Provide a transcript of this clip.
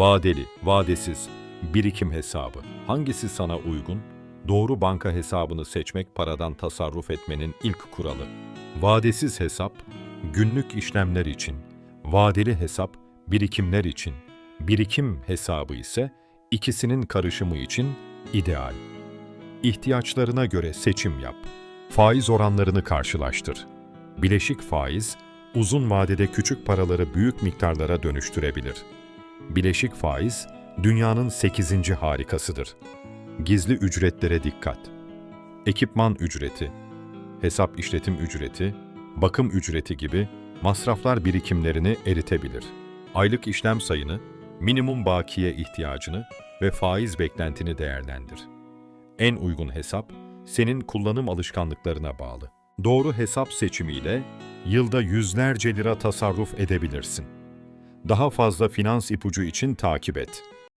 Vadeli, vadesiz, birikim hesabı. Hangisi sana uygun? Doğru banka hesabını seçmek paradan tasarruf etmenin ilk kuralı. Vadesiz hesap, günlük işlemler için. Vadeli hesap, birikimler için. Birikim hesabı ise ikisinin karışımı için ideal. İhtiyaçlarına göre seçim yap. Faiz oranlarını karşılaştır. Bileşik faiz, uzun vadede küçük paraları büyük miktarlara dönüştürebilir. Bileşik faiz, dünyanın 8. harikasıdır. Gizli ücretlere dikkat. Ekipman ücreti, hesap işletim ücreti, bakım ücreti gibi masraflar birikimlerini eritebilir. Aylık işlem sayını, minimum bakiye ihtiyacını ve faiz beklentini değerlendir. En uygun hesap, senin kullanım alışkanlıklarına bağlı. Doğru hesap seçimiyle yılda yüzlerce lira tasarruf edebilirsin. Daha fazla finans ipucu için takip et.